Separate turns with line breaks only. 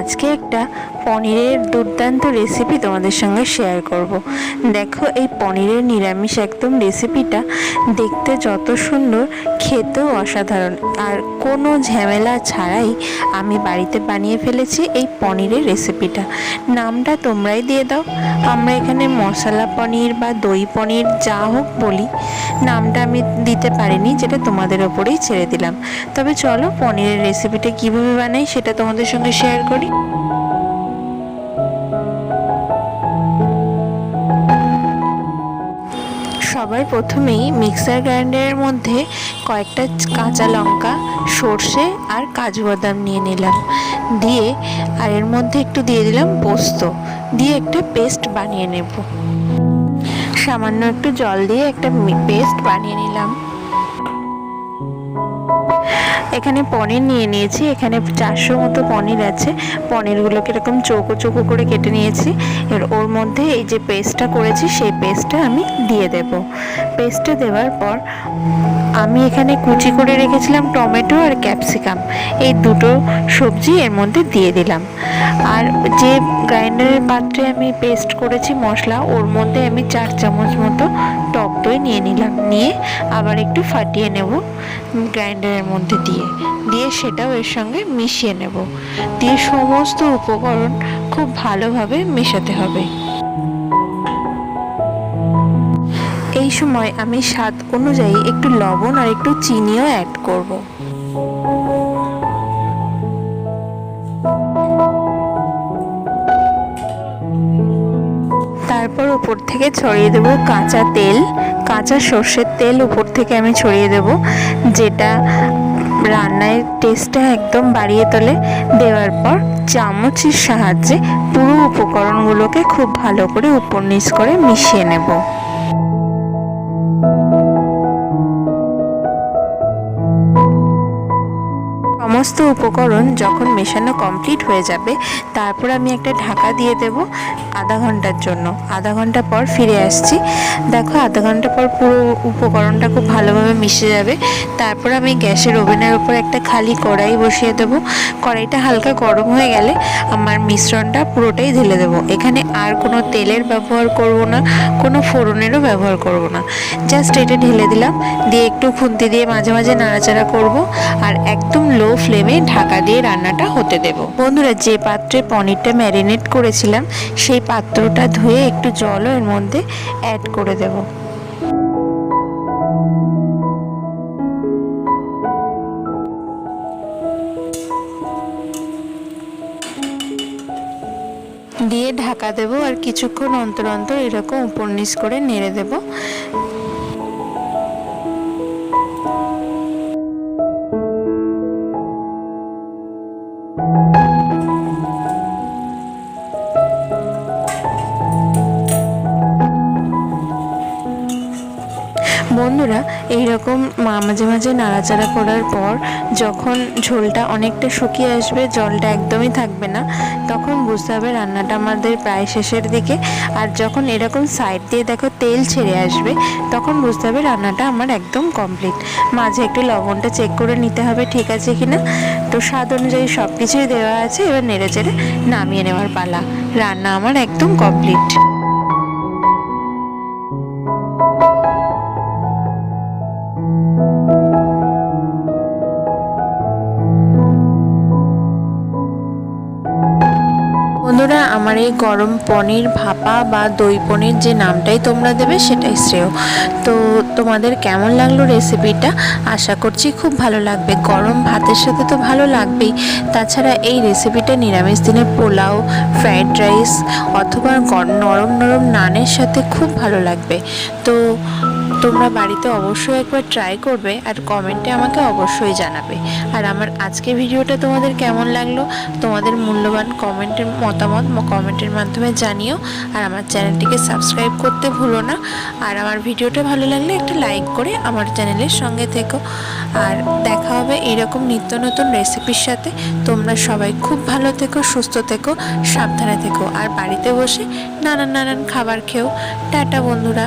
আজকে একটা পনিরের দুর্দান্ত রেসিপি তোমাদের সঙ্গে শেয়ার করব। দেখো, এই পনিরের নিরামিষ একদম রেসিপিটা দেখতে যত সুন্দর, খেতেও অসাধারণ। আর কোনো ঝামেলা ছাড়াই আমি বাড়িতে বানিয়ে ফেলেছি এই পনিরের রেসিপিটা নামটা তোমরাই দিয়ে দাও। আমরা এখানে মশলা পনির বা দই পনির যা হোক বলি, নামটা আমি দিতে পারিনি যেটা তোমাদের ওপরেই ছেড়ে দিলাম। তবে চলো পনিরের রেসিপিটা কীভাবে বানাই সেটা তোমাদের সঙ্গে শেয়ার করি। সবার প্রথমেই মিক্সার গ্রাইন্ডারের মধ্যে কয়েকটা কাঁচা লঙ্কা, সর্ষে আর কাজু বাদাম নিয়ে নিলাম। দিয়ে আর এর মধ্যে একটু দিয়ে দিলাম পোস্ত। দিয়ে একটা পেস্ট বানিয়ে নেব। সামান্য একটু জল দিয়ে একটা পেস্ট বানিয়ে নিলাম। এখানে পনির নিয়ে নিয়েছি। এখানে চারশো মতো পনির আছে। পনিরগুলোকে এরকম চৌকো চৌকো করে কেটে নিয়েছি। এবার ওর মধ্যে এই যে পেস্টটা করেছি, সেই পেস্টটা আমি দিয়ে দেব। পেস্টটা দেওয়ার পর আমি এখানে কুচি করে রেখেছিলাম টমেটো আর ক্যাপসিকাম। এই দুটো সবজি এর মধ্যে দিয়ে দিলাম। আর যে গ্রাইন্ডারের পাত্রে আমি পেস্ট করেছি মশলা, ওর মধ্যে আমি চার চামচ মতো টক দই নিয়ে নিলাম। নিয়ে আবার একটু ফাটিয়ে নেব। গ্রাইন্ডারের মধ্যে দিয়ে। দিয়ে সেটাও এর সঙ্গে মিশিয়ে নেব। দিয়ে সমস্ত উপকরণ খুব ভালোভাবে মেশাতে হবে। এই সময় আমি স্বাদ অনুযায়ী একটু লবণ আর একটু চিনিও অ্যাড করব। তারপর উপর থেকে ছড়িয়ে দেব কাঁচা তেল, কাঁচা সর্ষের তেল উপর থেকে আমি ছড়িয়ে দেব, যেটা রান্নায় টেস্টটা একদম বাড়িয়ে তোলে। দেওয়ার পর চামচের সাহায্যে পুরো উপকরণগুলোকে খুব ভালো করে উপর নিচ করে মিশিয়ে নেব। সমস্ত উপকরণ যখন মেশানো কমপ্লিট হয়ে যাবে, তারপর আমি একটা ঢাকা দিয়ে দেব আধা ঘণ্টার জন্য। আধা ঘণ্টা পর ফিরে আসছি। দেখো, আধা ঘণ্টা পর পুরো উপকরণটা খুব ভালোভাবে মিশে যাবে। তারপর আমি গ্যাসের ওভেনের উপর একটা খালি কড়াই বসিয়ে দেবো। কড়াইটা হালকা গরম হয়ে গেলে আমার মিশ্রণটা পুরোটাই ঢেলে দেবো। এখানে আর কোনো তেলের ব্যবহার করব না, কোনো ফোড়নেরও ব্যবহার করব না। জাস্ট এটা ঢেলে দিলাম। দিয়ে একটু খুন্তি দিয়ে মাঝে মাঝে নাড়াচাড়া করব। আর একদম লো ফ্লেমে ঢাকা দিয়ে রান্নাটা হতে দেব। বন্ধুরা, যে পাত্রে পনিরটা ম্যারিনেট করেছিলাম, সেই পাত্রটা ধুয়ে একটু জলও এর মধ্যে অ্যাড করে দেব। দিয়ে ঢাকা দেব আর কিছুক্ষণ অন্তর অন্তর এরকম উপর নিচ করে নেড়ে দেব। বন্ধুরা এই রকম মাঝে মাঝে নাড়াচাড়া করার পর যখন ঝোলটা অনেকটা শুকিয়ে আসবে, জলটা একদমই থাকবে না, তখন বুঝতে হবে রান্নাটা আমাদের প্রায় শেষের দিকে। আর যখন এরকম সাইড দিয়ে দেখো তেল ছেড়ে আসবে, তখন বুঝতে হবে রান্নাটা আমার একদম কমপ্লিট মাঝে একটু লবণটা চেক করে নিতে হবে ঠিক আছে কি না তো স্বাদ অনুযায়ী সব কিছুই দেওয়া আছে, এবার নেড়ে চেড়ে নামিয়ে নেওয়ার পালা। রান্না আমার একদম কমপ্লিট আমার এই গরম পনির ভাপা বা দই পনির যে নামটাই তোমরা দেবে সেটাই শ্রেয়। তো তোমাদের কেমন লাগল রেসিপিটা আশা করছি খুব ভালো লাগবে। গরম ভাতের সাথে তো ভালো লাগবেই। তাছাড়া এই রেসিপিটা নিরামিষ দিনের পোলাও ফ্রায়েড রাইস অথবা নরম নরম নানের সাথে খুব ভালো লাগবে। তো তোমরা বাড়িতে অবশ্যই একবার ট্রাই করবে আর কমেন্টে আমাকে অবশ্যই জানাবে। আর আমার আজকে ভিডিওটা তোমাদের কেমন লাগল? তোমাদের মূল্যবান কমেন্টের মতামত কমেন্টের মাধ্যমে জানিও। আর আমার চ্যানেলটিকে সাবস্ক্রাইব করতে ভুলো না। আর আমার ভিডিওটা ভালো লাগলে একটা লাইক করে আমার চ্যানেলের সঙ্গে থেকো। আর দেখা হবে এরকম নিত্য নতুন রেসিপির সাথে। তোমরা সবাই খুব ভালো থেকো, সুস্থ থেকো, সাবধানে থেকো। আর বাড়িতে বসে নানান নানান খাবার খেও। টাটা বন্ধুরা।